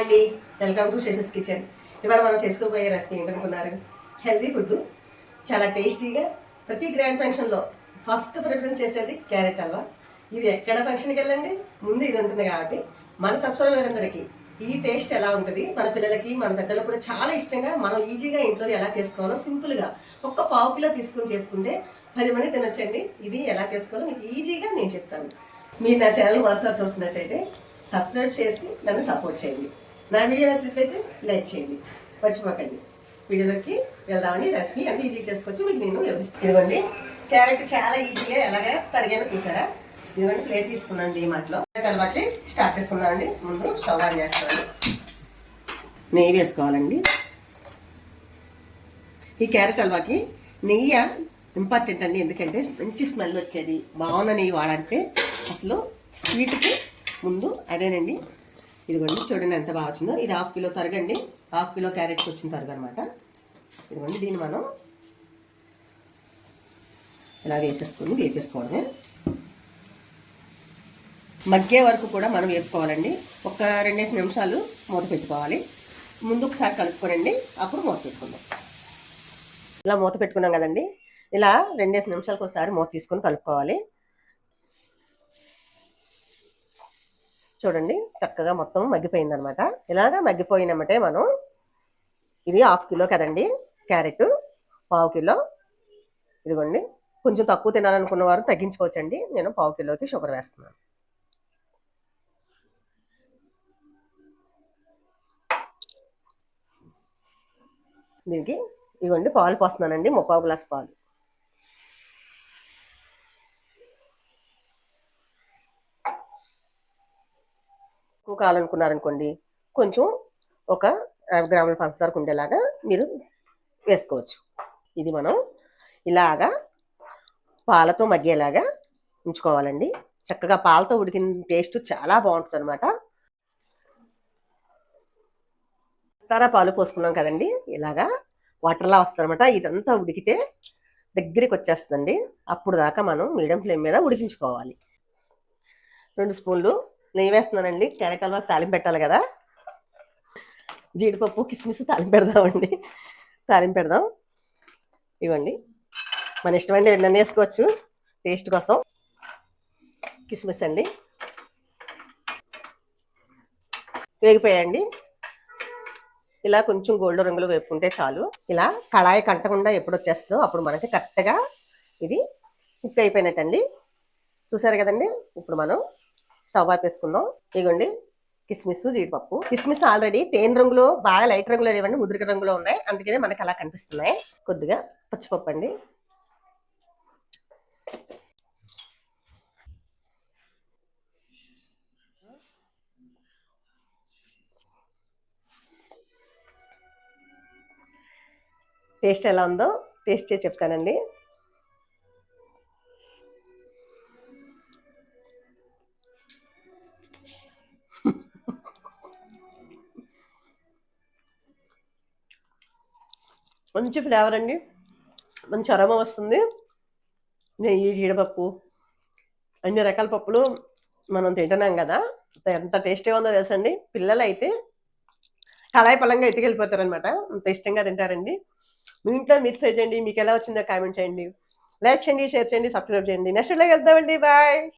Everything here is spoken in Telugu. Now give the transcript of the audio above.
అండి. వెల్కమ్ టు శేషస్ కిచెన్ ఇవాళ మనం చేసుకోబోయే రెసిపీ ఏంటనుకున్నారు? హెల్తీ ఫుడ్ చాలా టేస్టీగా ప్రతి గ్రాండ్ ఫంక్షన్లో ఫస్ట్ ప్రిఫరెన్స్ చేసేది క్యారెట్ హల్వా ఇది ఎక్కడ ఫంక్షన్కి వెళ్ళండి? ముందు ఇది ఉంటుంది కాబట్టి మన సబ్స్క్రైబర్ అందరికీ ఈ టేస్ట్ ఎలా ఉంటుంది? మన పిల్లలకి మన పెద్దలకు కూడా చాలా ఇష్టంగా మనం ఈజీగా ఇంట్లో ఎలా చేసుకోవాలో సింపుల్గా ఒక్క పావు కిలో తీసుకుని చేసుకుంటే పది మంది తినొచ్చండి. ఇది ఎలా చేసుకోవాలో మీకు ఈజీగా నేను చెప్తాను. మీరు నా ఛానల్ వరుస చూస్తున్నట్టయితే సబ్స్క్రైబ్ చేసి నన్ను సపోర్ట్ చేయండి. నా వీడియో నచ్చినట్లయితే లైక్ చేయండి. మర్చిపోకండి. వీడియోలోకి వెళ్దామని రెసిపీ అంత ఈజీ చేసుకోవచ్చు. మీకు నేను వివరిస్తాను. ఇదిగోండి. క్యారెట్ చాలా ఈజీగా ఎలాగా తరిగానో చూసారా? ఇదిగోండి ప్లేట్ తీసుకున్నాను డిమార్ట్లో కలవాకి స్టార్ట్ చేసుకుందామండి ముందు స్టవ్ ఆన్ చేస్తాను. నెయ్యి వేసుకోవాలండి. ఈ క్యారెట్ హల్వాకి నెయ్యి ఇంపార్టెంట్ అండి. ఎందుకంటే మంచి స్మెల్ వచ్చేది. బాగున్న నెయ్యి వాడంటే అసలు స్వీట్కి ముందు అదేనండి. ఇదిగోండి చూడండి ఎంత బాగా వచ్చిందో. ఇది హాఫ్ కిలో తరగండి. హాఫ్ కిలో క్యారెట్కి వచ్చిన తరగ అనమాట ఇదిగోండి దీన్ని మనం ఇలా వేసేసుకొని వేపేసుకోవడమే. మగ్గే వరకు కూడా మనం వేపుకోవాలండి. ఒక రెండేసి నిమిషాలు మూత పెట్టుకోవాలి. ముందు ఒకసారి కలుపుకోనండి. అప్పుడు మూత పెట్టుకుందాం. ఇలా మూత పెట్టుకున్నాం కదండి. ఇలా రెండేసి నిమిషాలకు ఒకసారి మూత తీసుకొని కలుపుకోవాలి. చూడండి చక్కగా మొత్తం మగ్గిపోయింది అనమాట ఇలాగా మగ్గిపోయినమ్మటే మనం ఇది హాఫ్ కిలో కదండి క్యారెట్ పావు కిలో. ఇదిగోండి కొంచెం తక్కువ తినాలనుకున్న వారు తగ్గించుకోవచ్చండి. నేను పావు కిలోకి షుగర్ వేస్తున్నాను. దీనికి ఇదిగోండి పాలు పోస్తున్నానండి ముప్పావు గ్లాస్ పాలు. ఎక్కువ కావాలనుకున్నారనుకోండి కొంచెం ఒక యాభై గ్రాముల పంచదారకు ఉండేలాగా మీరు వేసుకోవచ్చు. ఇది మనం ఇలాగా పాలతో మగ్గేలాగా ఉంచుకోవాలండి. చక్కగా పాలతో ఉడికిన టేస్ట్ చాలా బాగుంటుంది అనమాట పంచదార పాలు పోసుకున్నాం కదండి ఇలాగా వాటర్లా వస్తుందన్నమాట. ఇదంతా ఉడికితే దగ్గరికి వచ్చేస్తుంది అప్పుడు దాకా మనం మీడియం ఫ్లేమ్ మీద ఉడికించుకోవాలి. రెండు స్పూన్లు నెయ్యి వేస్తున్నానండి. క్యారెట్ హల్వా తాలింపు పెట్టాలి కదా. జీడిపప్పు కిస్మిస్ తాలింపు పెడదామండి. తాలింపు పెడదాం. ఇవ్వండి. మన ఇష్టమండి ఎన్నెన్ని వేసుకోవచ్చు. టేస్ట్ కోసం. కిస్మిస్ అండి. వేగిపోయాయండి. ఇలా కొంచెం గోల్డ్ రంగులో వేపుకుంటే చాలు. ఇలా కళాయి కంటకుండా ఎప్పుడు వచ్చేస్తుందో అప్పుడు మనకి కరెక్ట్గా ఇది కుక్ అయిపోయినట్టండి. చూసారు కదండి? ఇప్పుడు మనం స్టవ్ ఆపేసుకుందాం. ఇదిగోండి కిస్మిస్ జీడిపప్పు. కిస్మిస్ ఆల్రెడీ తేనె రంగులో బాగా లైట్ రంగులో లేవండి ముదురు రంగులో ఉన్నాయి. అందుకనే మనకి అలా కనిపిస్తున్నాయి. కొద్దిగా పచ్చిపప్పు అండి. టేస్ట్ ఎలా ఉందో టేస్ట్ చేసి చెప్తానండి. మంచి ఫ్లేవర్ అండి. మంచి అరమ వస్తుంది. నెయ్యి జీడిపప్పు అన్ని రకాల పప్పులు మనం తింటున్నాం కదా. ఎంత టేస్టీగా ఉందో తెలుసండి. పిల్లలు అయితే కళాయి పలంగా ఎత్తుకెళ్ళిపోతారనమాట అంత ఇష్టంగా తింటారండి. మీ ఇంట్లో మీరు ట్రై చేయండి. మీకు ఎలా వచ్చిందో కామెంట్ చేయండి. లైక్ చేయండి షేర్ చేయండి సబ్స్క్రైబ్ చేయండి. నెక్స్ట్ వెళ్తామండి బాయ్